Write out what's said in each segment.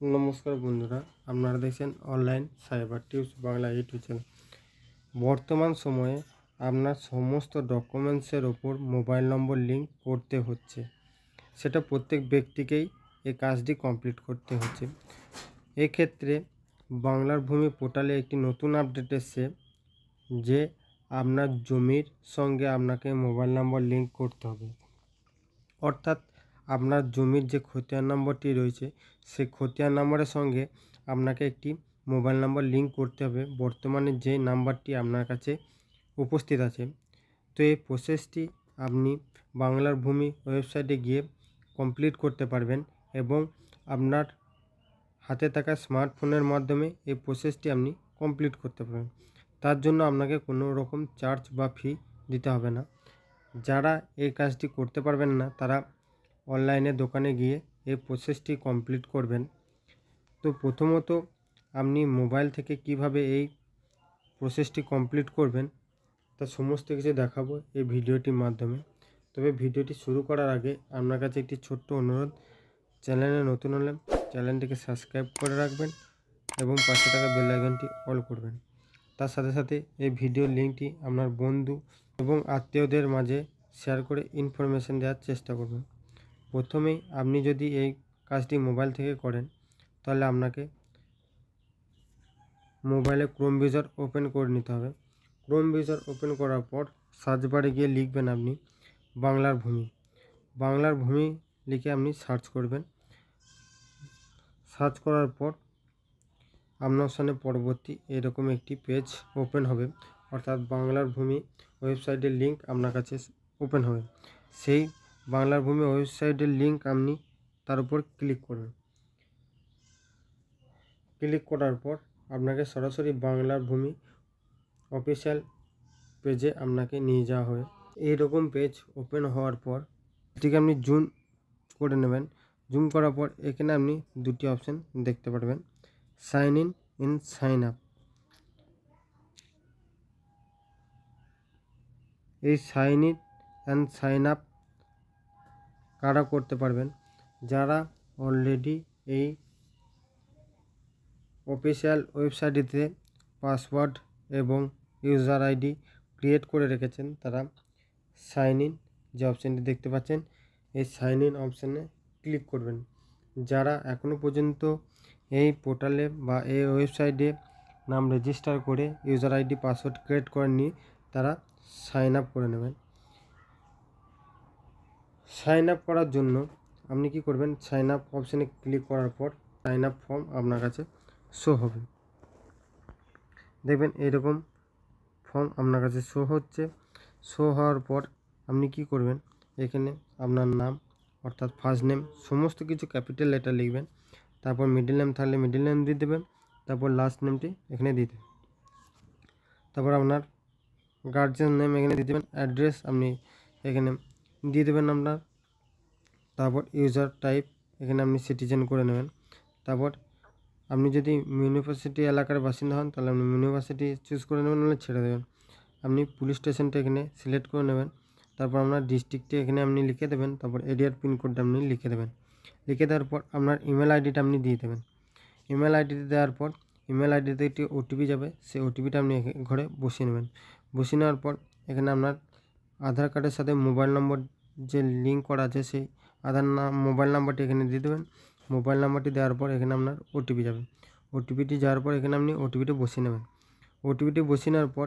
নমস্কার বন্ধুরা, আপনারা দেখছেন online cyber tips Bangla YouTube channel বর্তমান সময়ে আপনার সমস্ত ডকুমেন্টসের ওপর মোবাইল নম্বর লিঙ্ক করতে হচ্ছে। সেটা প্রত্যেক ব্যক্তিকেই এই কাজটি কমপ্লিট করতে হচ্ছে। এক্ষেত্রে বাংলার ভূমি পোর্টালে একটি নতুন আপডেট এসছে, যে আপনার জমির সঙ্গে আপনাকে মোবাইল নম্বর লিঙ্ক করতে হবে। অর্থাৎ আপনার জমির যে খতিয়ান নম্বরটি রয়েছে, সেই খতিয়ান নম্বরের সঙ্গে আপনাকে একটি মোবাইল নম্বর লিঙ্ক করতে হবে। বর্তমানে যে নাম্বারটি আপনার কাছে উপস্থিত আছে, তো এই প্রসেসটি আপনি বাংলার ভূমি ওয়েবসাইটে গিয়ে কমপ্লিট করতে পারবেন এবং আপনার হাতে থাকা স্মার্টফোনের মাধ্যমে এই প্রসেসটি আপনি কমপ্লিট করতে পারবেন। তার জন্য আপনাকে কোনো রকম চার্জ বা ফি দিতে হবে না। যারা এই কাজটি করতে পারবেন না, তারা অনলাইনে দোকানে গিয়ে এই প্রসেসটি কমপ্লিট করবেন। তো প্রথমত আপনি মোবাইল থেকে কীভাবে এই প্রসেসটি কমপ্লিট করবেন, তা সমস্ত কিছু দেখাবো এই ভিডিওটির মাধ্যমে। তবে ভিডিওটি শুরু করার আগে আপনার কাছে একটি ছোট্ট অনুরোধ, চ্যানেলে নতুন হলে চ্যানেলটিকে সাবস্ক্রাইব করে রাখবেন এবং পাশে থাকা বেল আইকনটি অল করবেন। তার সাথে সাথে এই ভিডিওর লিঙ্কটি আপনার বন্ধু এবং আত্মীয়দের মাঝে শেয়ার করে ইনফরমেশন দেওয়ার চেষ্টা করবেন। প্রথমেই আপনি যদি এই কাজটি মোবাইল থেকে করেন, তাহলে আপনাকে মোবাইলে ক্রোম ব্রাউজার ওপেন করে নিতে হবে। ক্রোম ব্রাউজার ওপেন করার পর সার্চ বারে গিয়ে লিখবেন আপনি বাংলার ভূমি। বাংলার ভূমি লিখে আপনি সার্চ করবেন। সার্চ করার পর আপনার সামনে পরবর্তী এরকম একটি পেজ ওপেন হবে। অর্থাৎ বাংলার ভূমি ওয়েবসাইটের লিঙ্ক আপনার কাছে ওপেন হবে। সেই বাংলার ভূমি ওয়েবসাইটের লিঙ্ক আপনি তার উপর ক্লিক করবেন ক্লিক করার পর আপনাকে সরাসরি বাংলার ভূমি অফিসিয়াল পেজে আপনাকে নিয়ে যাওয়া হবে। এইরকম পেজ ওপেন হওয়ার পর এটিকে আপনি জুম করে নেবেন। জুম করার পর এখানে আপনি দুটি অপশান দেখতে পারবেন, sign in in sign up. এই sign in and sign up কারা করতে পারবেন? যারা অলরেডি এই অফিসিয়াল ওয়েবসাইটটিতে পাসওয়ার্ড এবং ইউজার আইডি ক্রিয়েট করে রেখেছেন, তারা সাইন ইন যে অপশানটি দেখতে পাচ্ছেন, এই সাইন ইন অপশানে ক্লিক করবেন। যারা এখনও পর্যন্ত এই পোর্টালে বা এই ওয়েবসাইটে নাম রেজিস্টার করে ইউজার আইডি পাসওয়ার্ড ক্রিয়েট করেননি, তারা সাইন আপ করে নেবেন। সাইন আপ করার জন্য আপনি কি করবেন? সাইন আপ অপশানে ক্লিক করার পর সাইন আপ ফর্ম আপনার কাছে শো হবে। দেখবেন এরকম ফর্ম আপনার কাছে শো হচ্ছে। শো হওয়ার পর আপনি কি করবেন? এখানে আপনার নাম অর্থাৎ ফার্স্ট নেম সমস্ত কিছু ক্যাপিটাল লেটার লিখবেন। তারপর মিডিল নেম থাকলে মিডিল নেম দিয়ে দেবেন। তারপর লাস্ট নেমটি এখানে দিয়ে দেবেন। তারপর আপনার গার্জিয়ান নেম এখানে দিয়ে দেবেন। অ্যাড্রেস আপনি এখানে দিয়ে দেবেন আপনার। তারপর ইউজার টাইপ এখানে আপনি সিটিজেন করে নেবেন। তারপর আপনি যদি ইউনিভার্সিটি এলাকার বাসিন্দা হন, তাহলে আপনি ইউনিভার্সিটি চুজ করে নেবেন, নাহলে ছেড়ে দেবেন। আপনি পুলিশ স্টেশনটা এখানে সিলেক্ট করে নেবেন। তারপর আপনার ডিস্ট্রিক্টটি এখানে আপনি লিখে দেবেন। তারপর এরিয়ার পিনকোডটা আপনি লিখে দেবেন। লিখে দেওয়ার পর আপনার ইমেল আইডিটা আপনি দিয়ে দেবেন। ইমেল আইডিতে দেওয়ার পর ইমেল আইডিতে একটি ওটিপি যাবে। সেই ওটিপিটা আপনি ঘরে বসিয়ে নেবেন। বসিয়ে নেওয়ার পর এখানে আপনার আধার কার্ডের সাথে মোবাইল নম্বর যে লিঙ্ক করা আছে সেই আধার নাম মোবাইল নাম্বারটি এখানে দিয়ে দেবেন। মোবাইল নাম্বারটি দেওয়ার পর এখানে আপনার ওটিপি যাবে। ওটিপিটি যাওয়ার পর এখানে আপনি ওটিপিটি বসিয়ে নেবেন। ওটিপিটি বসিয়ে নেওয়ার পর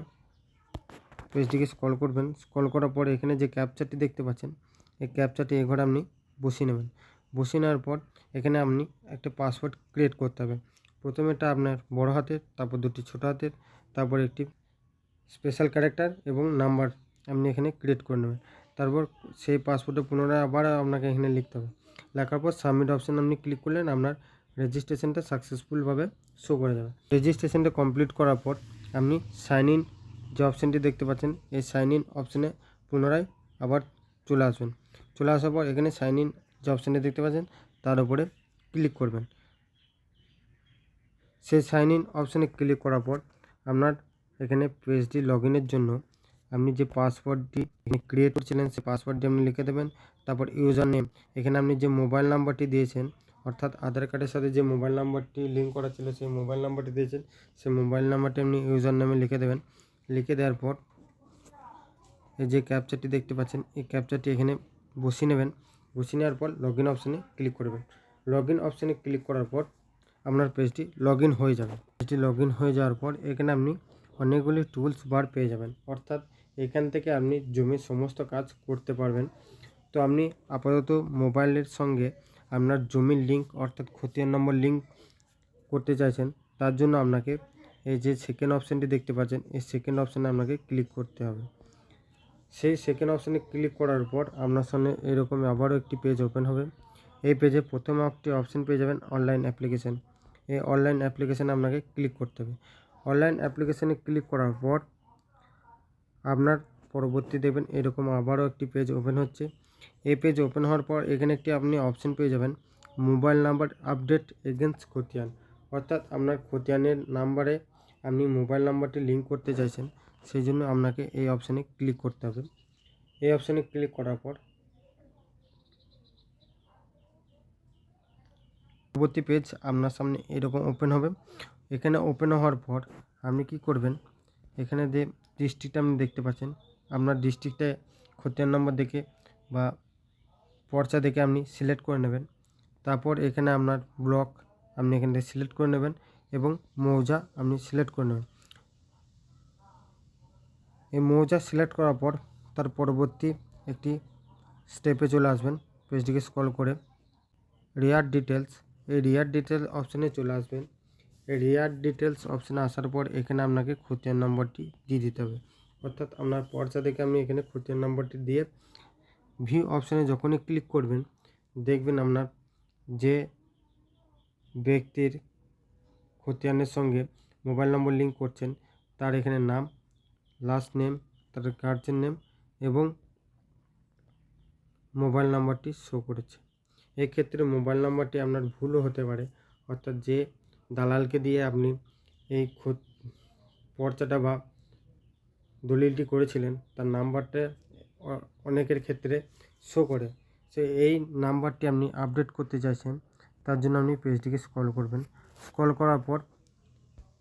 পেজটিকে স্ক্রল করবেন। স্ক্রল করার পর এখানে যে ক্যাপচারটি দেখতে পাচ্ছেন, এই ক্যাপচারটি এই ঘরে আপনি বসিয়ে নেবেন। বসিয়ে নেওয়ার পর এখানে আপনি একটা পাসওয়ার্ড ক্রিয়েট করতে হবে। প্রথমে এটা আপনার বড় হাতের, তারপর দুটি ছোটো হাতের, তারপর একটি স্পেশাল ক্যারেক্টার এবং নাম্বার আপনি এখানে ক্রিয়েট করে নেবেন। তারপর সেই পাসপোর্টে পুনরায় আবার আপনাকে এখানে লিখতে হবে। লেখার পর সাবমিট অপশান আপনি ক্লিক করলেন, আপনার রেজিস্ট্রেশনটা সাকসেসফুলভাবে শো করে যাবে রেজিস্ট্রেশনটা কমপ্লিট করার পর আপনি সাইন ইন যে অপশানটি দেখতে পাচ্ছেন, এই সাইন ইন অপশানে পুনরায় আবার চলে আসবেন। চলে আসার পর এখানে সাইন ইন যে অপশানটি দেখতে পাচ্ছেন, তার উপরে ক্লিক করবেন। সেই সাইন ইন অপশানে ক্লিক করার পর আপনার এখানে পেজটি লগ জন্য আপনি যে পাসওয়ার্ডটি ক্রিয়েট করছিলেন, সেই পাসওয়ার্ডটি আপনি লিখে দেবেন, তারপর ইউজার নেম এখানে আপনি যে মোবাইল নাম্বারটি দিয়েছেন, অর্থাৎ আধার কার্ডের সাথে যে মোবাইল নাম্বারটি লিঙ্ক করা ছিল, সেই মোবাইল নাম্বারটি দিয়েছেন, সেই মোবাইল নাম্বারটি আপনি ইউজার নামে লিখে দেবেন। লিখে দেওয়ার পর এই যে ক্যাপচারটি দেখতে পাচ্ছেন, এই ক্যাপচারটি এখানে বসিয়ে নেবেন। বসিয়ে নেওয়ার পর লগ ইন অপশানে ক্লিক করবেন। লগ ইন অপশানে ক্লিক করার পর আপনার পেজটি লগ হয়ে যাবে। পেজটি লগ হয়ে যাওয়ার পর এখানে আপনি অনেকগুলি টুলস বার পেয়ে যাবেন। অর্থাৎ এখান থেকে আপনি জমির সমস্ত কাজ করতে পারবেন। তো আপনি আপাতত মোবাইলের সঙ্গে আপনার জমির লিঙ্ক অর্থাৎ খতিয়ান নম্বর লিঙ্ক করতে চাইছেন, তার জন্য আপনাকে এই যে সেকেন্ড অপশানটি দেখতে পাচ্ছেন, এই সেকেন্ড অপশানে আপনাকে ক্লিক করতে হবে। সেই সেকেন্ড অপশানে ক্লিক করার পর আপনার সামনে এরকম আবারও একটি পেজ ওপেন হবে। এই পেজে প্রথম একটি অপশান পেয়ে যাবেন অনলাইন অ্যাপ্লিকেশান এই অনলাইন অ্যাপ্লিকেশানে আপনাকে ক্লিক করতে হবে। অনলাইন অ্যাপ্লিকেশানে ক্লিক করার পর আপনার পরবর্তী দেখবেন এরকম আবারও একটি পেজ ওপেন হচ্ছে। এই পেজ ওপেন হওয়ার পর এখানে একটি আপনি অপশন পেয়ে যাবেন, মোবাইল নাম্বার আপডেট এগেনস্ট খতিয়ান। অর্থাৎ আপনার খতিয়ানের নাম্বারে আপনি মোবাইল নাম্বারটি লিঙ্ক করতে চাইছেন সেই জন্য আপনাকে এই অপশানে ক্লিক করতে হবে। এই অপশানে ক্লিক করার পর পরবর্তী পেজ আপনার সামনে এরকম ওপেন হবে। এখানে ওপেন হওয়ার পর আপনি কি করবেন? এখানে যে ডিস্ট্রিক্টটা আপনি দেখতে পাচ্ছেন, আপনার ডিস্ট্রিক্টে খতিয়ান নম্বর দেখে বা পর্চা দেখে আপনি সিলেক্ট করে নেবেন। তারপর এখানে আপনার ব্লক আপনি এখান থেকে সিলেক্ট করে নেবেন এবং মৌজা আপনি সিলেক্ট করে নেবেন। এই মৌজা সিলেক্ট করার পর তার পরবর্তী একটি স্টেপে চলে আসবেন পেজটিকে স্ক্রল করে। রিয়ার ডিটেলস এই রিয়ার ডিটেলস অপশানে চলে আসবেন। রিয়ার ডিটেলস অপশানে আসার পর এখানে আপনাকে খতিয়ান নম্বরটি দিয়ে দিতে হবে। অর্থাৎ আপনার পর্চা দেখে আপনি এখানে খতিয়ান নম্বরটি দিয়ে ভিউ অপশানে যখনই ক্লিক করবেন, দেখবেন আপনার যে ব্যক্তির খতিয়ানের সঙ্গে মোবাইল নম্বর লিঙ্ক করছেন, তার এখানে নাম লাস্ট নেম তার গার্জেন নেম এবং মোবাইল নাম্বারটি শো করেছে। এক্ষেত্রে মোবাইল নাম্বারটি আপনার ভুলও হতে পারে। অর্থাৎ যে দালালকে দিয়ে আপনি এই খত- পর্চাটা বা দলিলটি করেছিলেন, তার নাম্বারটা অনেকের ক্ষেত্রে শো করে। সে এই নাম্বারটি আপনি আপডেট করতে চাইছেন, তার জন্য আপনি পেজটিকে স্ক্রল করবেন। স্ক্রল করার পর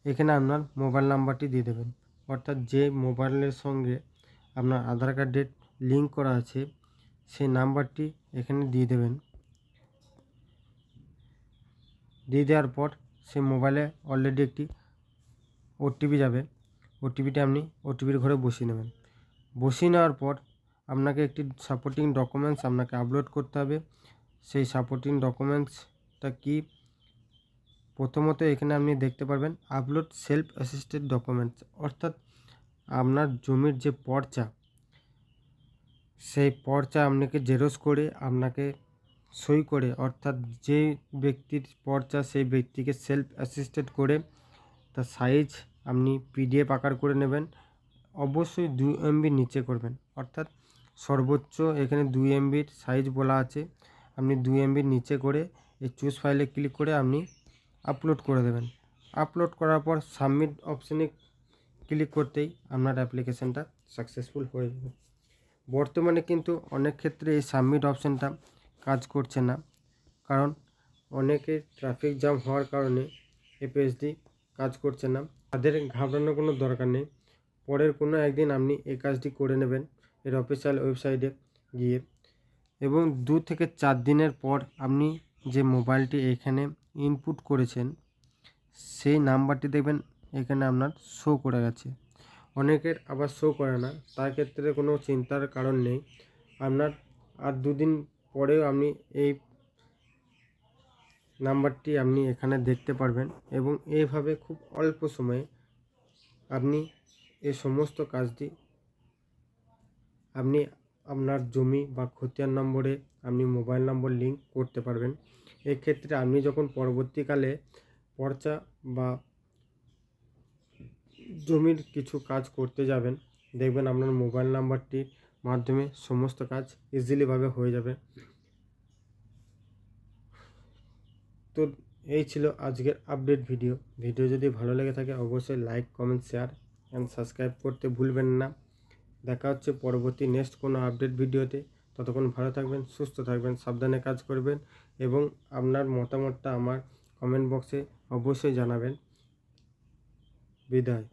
এখানে আপনার মোবাইল নাম্বারটি দিয়ে দেবেন। অর্থাৎ যে মোবাইলের সঙ্গে আপনার আধার কার্ডের লিঙ্ক করা আছে, সেই নাম্বারটি এখানে দিয়ে দেবেন। দিয়ে দেওয়ার পর সেই মোবাইলে অলরেডি একটি ওটিপি যাবে। ওটিপিটা আপনি ওটিপির ঘরে বসিয়ে নেবেন। বসিয়ে নেওয়ার পর আপনাকে একটি সাপোর্টিং ডকুমেন্টস আপনাকে আপলোড করতে হবে। সেই সাপোর্টিং ডকুমেন্টসটা কি? প্রথমত এখানে আপনি দেখতে পারবেন আপলোড সেলফ অ্যাসিস্টেড ডকুমেন্টস অর্থাৎ আপনার জমির যে পর্চা, সেই পর্চা আপনাকে জেরক্স করে আপনাকে সই করে, অর্থাৎ যে ব্যক্তির পর্চা সেই ব্যক্তিকে সেলফ অ্যাসিস্টেড করে তার সাইজ আপনি পিডিএফ আকার করে নেবেন। অবশ্যই দুই এমবির নিচে করবেন, অর্থাৎ সর্বোচ্চ এখানে দুই এমবির সাইজ বলা আছে। আপনি দুই এমবির নিচে করে এই চুজ ফাইলে ক্লিক করে আপনি আপলোড করে দেবেন। আপলোড করার পর সাবমিট অপশানে ক্লিক করতেই আপনার অ্যাপ্লিকেশানটা সাকসেসফুল হয়ে যাবে। বর্তমানে কিন্তু অনেক ক্ষেত্রে এই সাবমিট অপশানটা কাজ করছে না। কারণ অনেকে ট্রাফিক জ্যাম হওয়ার কারণে পেজটি কাজ করছে না। তাদের ঘাবড়ানোর কোনো দরকার নেই। পরের কোনো একদিন আপনি এই কাজটি করে নেবেন এর অফিসিয়াল ওয়েবসাইটে গিয়ে। এবং দু থেকে চার দিনের পর আপনি যে মোবাইলটি এখানে ইনপুট করেছেন, সেই নাম্বারটি দেখবেন, এখানে আপনার শো করে গেছে। অনেকের আবার শো করে না। তার ক্ষেত্রে কোনো চিন্তার কারণ নেই। আপনার আর দুদিন পরেও আপনি এই নাম্বারটি আপনি এখানে দেখতে পারবেন এবং এইভাবে খুব অল্প সময়ে আপনি এই সমস্ত কাজটি আপনি আপনার জমি বা খতিয়ান নম্বরে আপনি মোবাইল নম্বর লিঙ্ক করতে পারবেন। এক্ষেত্রে আপনি যখন পরবর্তীকালে পর্চা বা জমির কিছু কাজ করতে যাবেন, দেখবেন আপনার মোবাইল নাম্বারটির মাধ্যমে সমস্ত কাজ ইজিলিভাবে হয়ে যাবে। তো এই ছিল আজকের আপডেট ভিডিও ভিডিও যদি ভালো লেগে থাকে, অবশ্যই like comment share and subscribe করতে ভুলবেন না। দেখা হচ্ছে পরবর্তী নেক্সট কোনো আপডেট ভিডিওতে ততক্ষণ ভালো থাকবেন, সুস্থ থাকবেন, সাবধানে কাজ করবেন এবং আপনার মতামতটা আমার কমেন্ট বক্সে অবশ্যই জানাবেন। বিদায়।